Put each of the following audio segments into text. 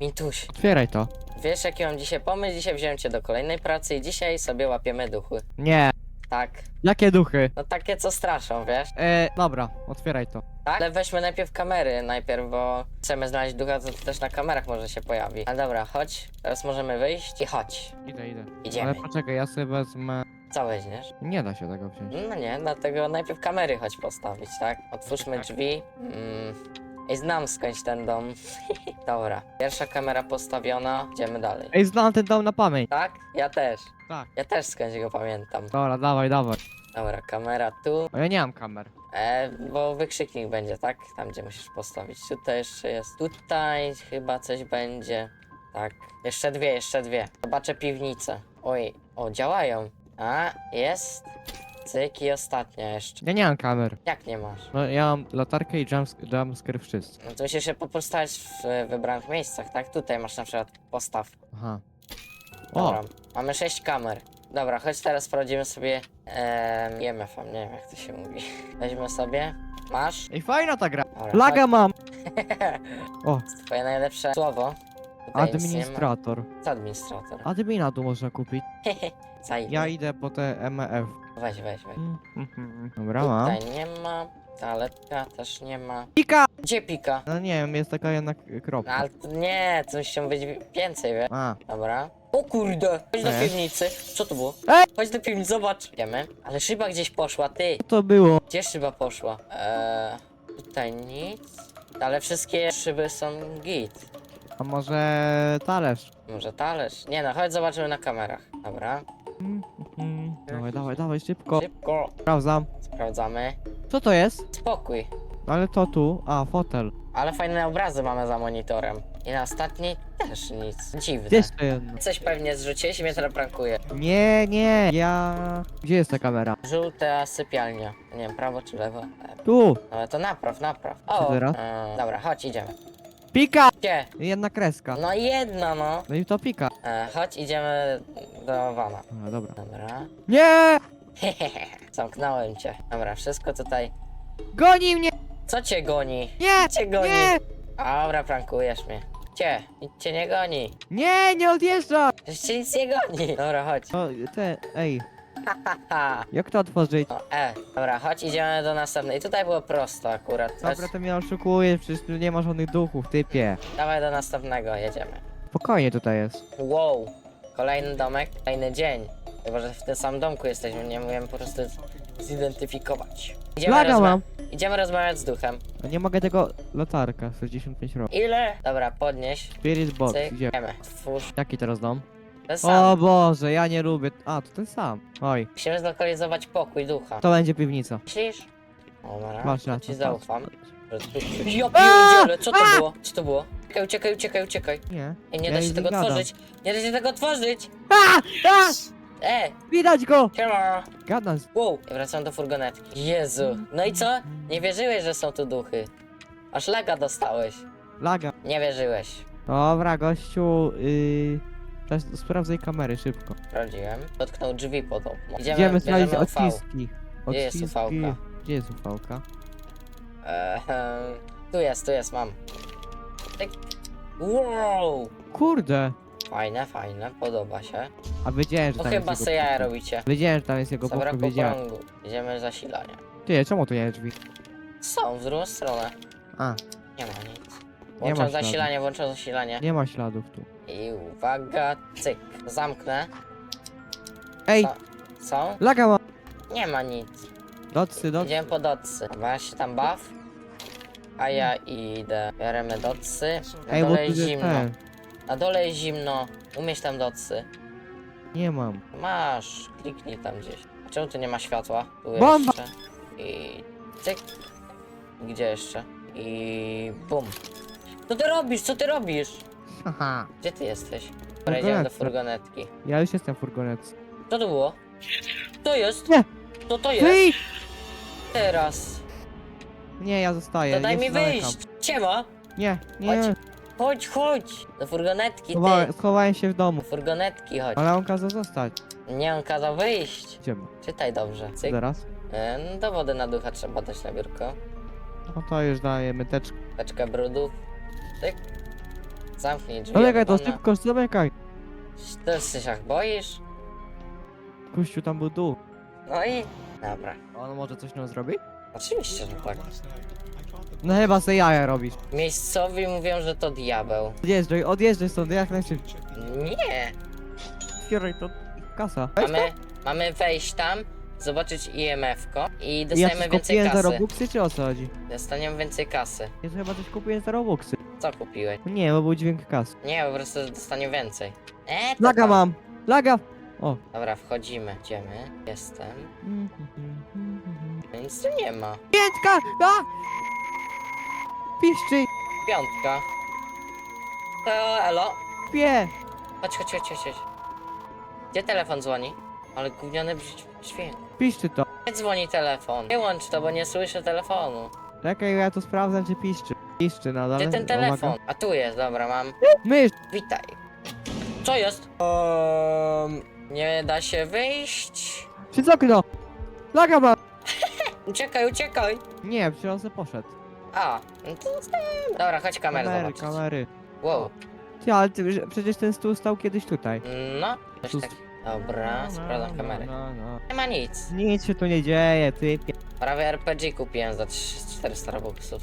Mintuś, Otwieraj to. wiesz jaki mam dzisiaj pomysł? Dzisiaj wziąłem cię do kolejnej pracy i dzisiaj sobie łapiemy duchy. Nie. Tak. Jakie duchy? No takie co straszą, wiesz? E, dobra, otwieraj to. Tak? Ale weźmy najpierw kamery, najpierw, bo chcemy znaleźć ducha, to też na kamerach może się pojawi. Ale dobra, chodź, teraz możemy wyjść i chodź. Idę, idę. Idziemy. Ale poczekaj, ja sobie wezmę... Co weźmiesz? Nie da się tego wziąć. No nie, dlatego najpierw kamery chodź postawić, tak? Otwórzmy Tak. drzwi. Mm. I znam skądś ten dom. Dobra, pierwsza kamera postawiona, idziemy dalej. Ej, znam ten dom na pamięć. Tak? Ja też. Tak. Ja też skądś go pamiętam. Dobra, dawaj, dawaj. Dobra, kamera tu. O, ja nie mam kamer. E, bo wykrzyknik będzie, tak? Tam, gdzie musisz postawić. Tutaj jeszcze jest. Tutaj chyba coś będzie. Tak. Jeszcze dwie, jeszcze dwie. Zobaczę piwnicę. Oj, o, działają. A, jest. Cyk i ostatnia jeszcze. Ja nie mam kamer. Jak nie masz? No, ja mam latarkę i jump, jumpscare wszyscy. No to musisz się postawić w e, wybranych miejscach, tak? Tutaj masz na przykład postaw. Aha. O, Dobra, mamy sześć kamer. Dobra, chodź teraz sprawdzimy sobie em, IMF-a, nie wiem jak to się mówi. Weźmy sobie. Masz? ej, fajna ta gra. Dobra, Laga mam. O, chodź. Twoje najlepsze słowo. Tutaj nic nie ma. administrator. Co administrator? Admina tu można kupić. Zajmij. Ja idę po te MEF. Weź, weź, weź. Dobra, mam. Tutaj nie ma. Toaletka też nie ma. Pika! Gdzie pika? No nie wiem, jest taka jedna k- No, kropka. ale to nie, to musi być więcej, wie? A, Dobra. O kurde! Chodź do piwnicy. Co to było? Ej! Chodź do piwnicy, zobacz. Idziemy. Ale szyba gdzieś poszła, ty. co to było? Gdzie szyba poszła? Eee, tutaj nic. Ale wszystkie szyby są git. A może talerz? Może talerz? Nie no, chodź zobaczymy na kamerach. Dobra. Dawaj, dawaj, dawaj, szybko. Szybko. Sprawdzam. Sprawdzamy. Co to jest? Spokój. Ale to tu. A, fotel. Ale fajne obrazy mamy za monitorem. I na ostatniej też nic. Dziwne. Gdzie jest to jedno? Coś pewnie zrzuciłeś i mnie teraz prankuje. Nie, nie, ja... Gdzie jest ta kamera? Żółta sypialnia. Nie wiem, prawo czy lewo. E, Tu! Ale to napraw, napraw. O, teraz? e, dobra, chodź, idziemy. Pika! Gdzie? Jedna kreska. No jedna, no. No i to pika. E, chodź, idziemy do wana. A, dobra. Dobra. Nie! Zamknąłem cię. Dobra, wszystko tutaj. Goni mnie! Co cię goni? Nie! Cię goni. Nie! Dobra, prankujesz mnie. Cię, nic cię nie goni. Nie, nie odjeżdża! Przecież cię nic nie goni. Dobra, chodź. O, te, ej. jak to otworzyć? O, e, dobra, chodź, idziemy do następnej. I tutaj było prosto akurat. Chodź, Dobra, to mnie oszukujesz, przecież tu nie ma żadnych duchów, typie. dawaj do następnego, jedziemy. Spokojnie tutaj jest. Wow, kolejny domek, kolejny dzień. Chyba, że w tym samym domku jesteśmy, nie umiem po prostu zidentyfikować. Idziemy, Laga rozma- mam! idziemy rozmawiać z duchem. A nie mogę tego... Latarka, 65 rok. Ile? Dobra, podnieś. Spirit box, Cyk, idziemy. idziemy. Twórz. Jaki teraz dom? Ten sam. O Boże, ja nie lubię... A, to ten sam. Oj, Musimy zlokalizować pokój ducha. to będzie piwnica. Myślisz? Dobra, Masz to na ci to, zaufam. Ja pierdzielę, co to było? Co to było? Uciekaj, uciekaj, uciekaj, uciekaj. Nie. Ej, nie ja da się tego gadam. otworzyć. Nie da się tego otworzyć. A! A! E, Widać go! siema. Gadam z... Wow, i wracam do furgonetki. Jezu. No i co? Nie wierzyłeś, że są tu duchy. Aż lega dostałeś. Laga. Nie wierzyłeś. Dobra, gościu, yy... Teraz sprawdzaj kamery, szybko. Sprawdziłem. Dotknął drzwi podobno. Idziemy, Idziemy sprawdzić bierzemy UV. odciski. Gdzie jest. UV-ka? Gdzie jest UV-ka? Ehem, tu jest, tu jest, mam. Tyk. Wow! Kurde! Fajne, fajne, podoba się. A wiedziałem, że tam chyba jest se jego jaja robicie. Wiedziałem, że tam jest jego pokój, Zabrakło wiedziałem. Idziemy zasilanie. Ty, czemu tu nie drzwi? Są, w drugą stronę. A, Nie ma nic. Włączam śladu. zasilanie, włączam zasilanie. nie ma śladów tu. I uwaga, cyk. Zamknę. Ej, Co? Są? laga ma! Nie ma nic. Docy, docy. Idziemy po docy. Weź tam baw. A ja idę. Bierzemy docy. Na Ej, bo dole tu jest jest zimno. ten. Na dole jest zimno. Umieść tam docy. Nie mam. Masz. Kliknij tam gdzieś. A czemu tu nie ma światła? Tu Bomba! jeszcze. I cyk. Gdzie jeszcze? I bum. Co ty robisz? Co ty robisz? Haha. Gdzie ty jesteś? Dobra, idziemy do Furgonetce. furgonetki. Ja już jestem w furgonetce. Co to było? To jest? Nie. Co to jest? Wyjdź! Teraz. Nie, ja zostaję. To daj mi zamykam. wyjść. Ciema. Nie, nie. Chodź. Chodź, chodź. Do furgonetki, Schowałem, ty. schowałem się w domu. Do furgonetki chodź. Ale on kazał zostać. Nie, on kazał wyjść. Idziemy. Czytaj dobrze. Cyk. Zaraz. E, no, Dowody na ducha trzeba dać na biurko. No to już dajemy teczkę. Teczkę brudów. Cyk. Zamknij drzwi. Zamykaj to, Adona. szybko, zamykaj. Ty się tak boisz? Kościół tam był dół. No i... Dobra. On może coś nam zrobi? Oczywiście, że tak. No chyba se jaja robisz. Miejscowi mówią, że to diabeł. Odjeżdżaj, odjeżdżaj stąd, jak najszybciej. Nie. Otwieraj to kasa. Weź to. Mamy, mamy wejść tam, zobaczyć IMF-ko i Ja dostajemy coś więcej kupiłem za kasy. Robuxy, czy o co chodzi? Dostaniemy więcej kasy. Ja to chyba coś kupiłem za Robuxy. Co kupiłeś? Nie, bo był dźwięk kasy. Nie, po prostu dostanie więcej. E, to Laga tam. mam! Laga! O. Dobra, wchodzimy. Idziemy. Jestem. Nic tu nie ma. Piętka! A! Piszczy! Piątka. To elo. Pie! Chodź, chodź, chodź, chodź. chodź. Gdzie telefon dzwoni? Ale gówniony brz- dźwięk. Piszczy to. Nie dzwoni telefon. Nie łącz to, bo nie słyszę telefonu. Czekaj, ja to sprawdzam, czy piszczy. Piszczy nadal. Gdzie ten telefon? A tu jest, dobra, mam. Mysz! Witaj. Co jest? Um, nie da się wyjść. Przez okno! Laga mam! Uciekaj, uciekaj. Nie, przecież on se poszedł. A, no to. Dobra, chodź kamerę Kamery, zobaczyć. kamery. Wow. Ty, ale ty, że- przecież ten stół stał kiedyś tutaj. No, coś Tu- tak. Dobra, sprawdzam No, kamery. no, no. Nie ma nic. Nic się tu nie dzieje, ty. Prawie RPG kupiłem za 3 400 robuxów.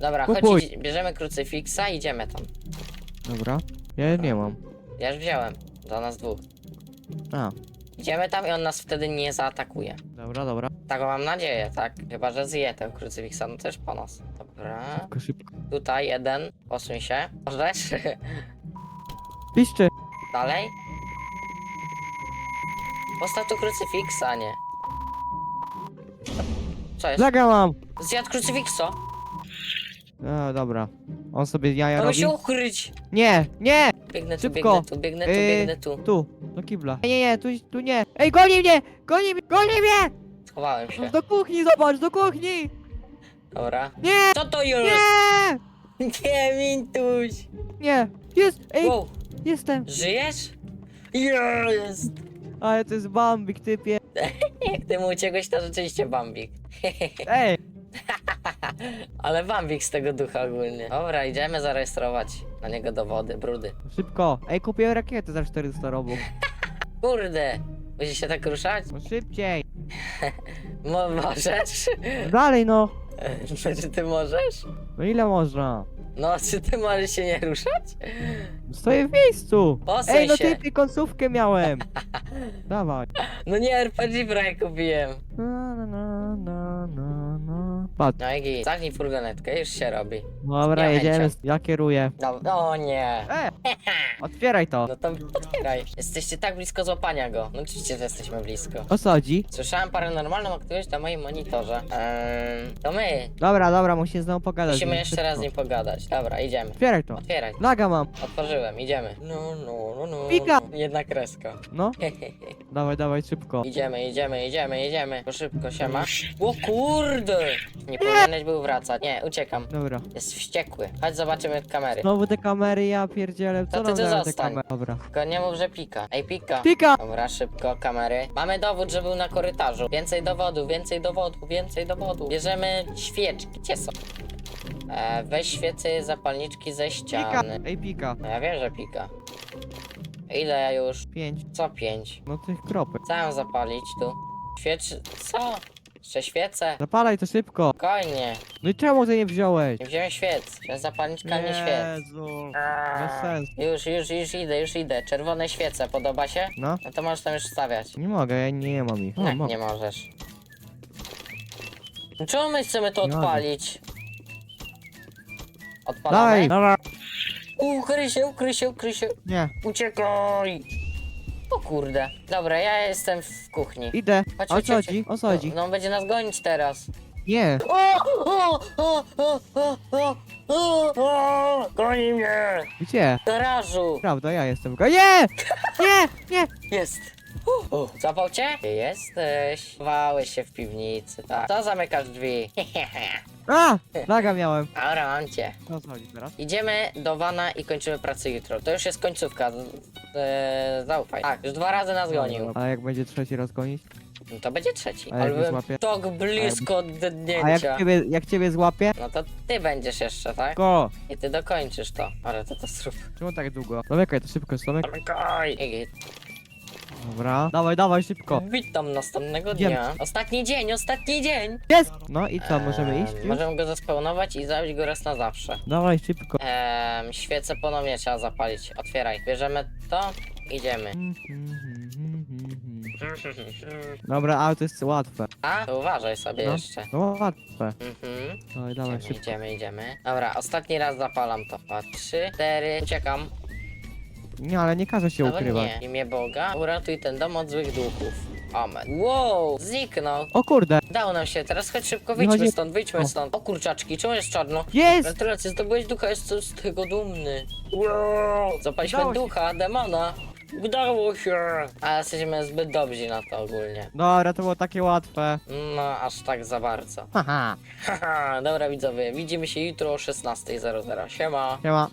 Dobra, Kupuj. chodź, idź- bierzemy krucyfiksa i idziemy tam. Dobra. Ja nie mam. Ja już wziąłem. Do nas dwóch. A, Idziemy tam i on nas wtedy nie zaatakuje. dobra, dobra. Tak mam nadzieję, tak? Chyba, że zje tego krucyfiksa, no też po nas. Dobra. Szybko, szybko. Tutaj jeden. Posuń się. Możesz? Piszczy! Dalej. Postaw tu krucyfiksa, nie. Co jest? Laga mam! Zjadł krucyfiksa. A, dobra. On sobie jaja Mamy robi? się ukryć. Nie, nie! Biegnę tu, Szybko. biegnę tu, biegnę tu, Yy. biegnę tu. Tu, do kibla. Nie, nie, tu, tu nie. Ej, goni mnie! Goni mnie! Goni mnie! Schowałem się. Do kuchni, zobacz, do kuchni! Dobra. Nie! Co to jest? Nie! Nie, Mintuś. Nie! Jest! Ej, Wow, jestem! żyjesz? Jest. Ale to jest Bambik, typie. Jak ty mu uciekłeś, to rzeczywiście Bambik. Ej! Ale Bambik z tego ducha ogólnie. Dobra, idziemy zarejestrować na niego dowody, brudy. Szybko! Ej, kupiłem rakietę za 400 robów. Kurde, musisz się tak ruszać? No szybciej! Mo możesz? Dalej no! Czy ty możesz? No ile można? No, czy ty możesz się nie ruszać? Stoję w miejscu! Posuń Ej, no się. typie, końcówkę miałem! Dawaj. No nie, RPG prawie kupiłem. Na, na, na, na. Patrz. No i git. Zamknij furgonetkę, już się robi. Dobra, Ja jedziemy. chęcią. Ja kieruję. No, no nie. E! Otwieraj to! No to otwieraj. Jesteście tak blisko złapania go. No oczywiście, że jesteśmy blisko. O co chodzi? Słyszałem paranormalną aktywność na moim monitorze. Ehm, to my. Dobra, dobra, musimy znowu pogadać. Musimy z nim, jeszcze raz z nim pogadać. Dobra, idziemy. Otwieraj to. Otwieraj. Laga mam. Otworzyłem, idziemy. No, no, no, no. Pika. Jedna kreska. No, dawaj, dawaj, szybko. Idziemy, idziemy, idziemy, idziemy. To szybko, siema. O kurde! Nie powinieneś był wracać. Nie, uciekam. Dobra. Jest wściekły. Chodź zobaczymy kamery. Znowu te kamery, ja pierdzielę. To Co ty nam tu dają te zostań. kamery? Dobra. Tylko nie mów, że pika. Ej, pika. Pika! Dobra, szybko, kamery. Mamy dowód, że był na korytarzu. Więcej dowodu, więcej dowodu, więcej dowodu. Bierzemy świeczki. Gdzie są? E, weź świecy zapalniczki ze Pika! ściany. Ej, pika. No ja wiem, że pika. Ile już? Pięć. Co pięć? No tych kropek. Co mam zapalić tu? Świeczy... Co? Jeszcze świece? Zapalaj to szybko. Spokojnie. No i czemu ty nie wziąłeś? Nie wziąłem świec. Wziąłem zapalniczka, nie świec. Jezu. Bez sensu. Już, już, już idę, już idę. Czerwone świece, podoba się? No, No to możesz tam już stawiać. nie mogę, ja nie mam ich. O, Jak mam. nie możesz? Czemu my chcemy to Nie mogę. odpalić? Odpalamy? Dobra. Ukryj się, ukryj się, ukryj się. Nie, Uciekaj! O kurde. Dobra, ja jestem w kuchni. idę. Chodź, O chodź, co chodź. chodzi? O co chodzi? No on będzie nas gonić teraz. Nie. O, o, o, o, o, o, o, o, Goni mnie! Gdzie? W garażu! Prawda, ja jestem. Go- Nie! Nie! Nie! Jest! Uh, uh. Zapał cię? Gdzie jesteś? Chowałeś się w piwnicy, tak. Co zamykasz drzwi? A! Laga miałem. Dobra, mam cię. Co chodzi teraz? Idziemy do wana i kończymy pracę jutro. To już jest końcówka. z- e, zaufaj. Tak, już dwa razy nas gonił. A jak będzie trzeci raz gonić? No to będzie trzeci. A jak mnie byłem złapie? tak blisko od A jak dednięcia. ciebie, jak ciebie złapię? No to ty będziesz jeszcze, tak? Ko! I ty dokończysz to. Ale to to zrób. Czemu tak długo? Zamykaj to szybko, zamykaj. Zamykaj! I- Dobra. Dawaj, dawaj, szybko. Witam następnego dnia. Ostatni dzień, ostatni dzień! Jest! No i co, możemy iść Eee, już? Możemy go zespawnować i zabić go raz na zawsze. Dawaj, szybko. Eee, świecę ponownie trzeba zapalić. Otwieraj. Bierzemy to, idziemy. Dobra, ale to jest łatwe. A, to uważaj sobie No. jeszcze. No łatwe. Mhm. Dawaj, dawaj, Idziemy, szybko. idziemy, idziemy. Dobra, ostatni raz zapalam to. Dwa, trzy, cztery, uciekam. Nie, ale nie każe się Nawet ukrywać. nie. Imię Boga, uratuj ten dom od złych duchów. Amen. Wow, zniknął. O kurde! Dało nam się, teraz chodź szybko, wyjdźmy chodzi- stąd, wyjdźmy O. stąd. O kurczaczki, czemu jest czarno? Jest! Gratulacje, zdobyłeś ducha, jest z tego dumny. Wow, zapaliśmy Udało się. ducha, demona. Udało się. Ale jesteśmy zbyt dobrzy na to ogólnie. Dobra, to było takie łatwe. No, aż tak za bardzo. Haha. Haha, dobra widzowie, widzimy się jutro o 16.00. Siema. Siema.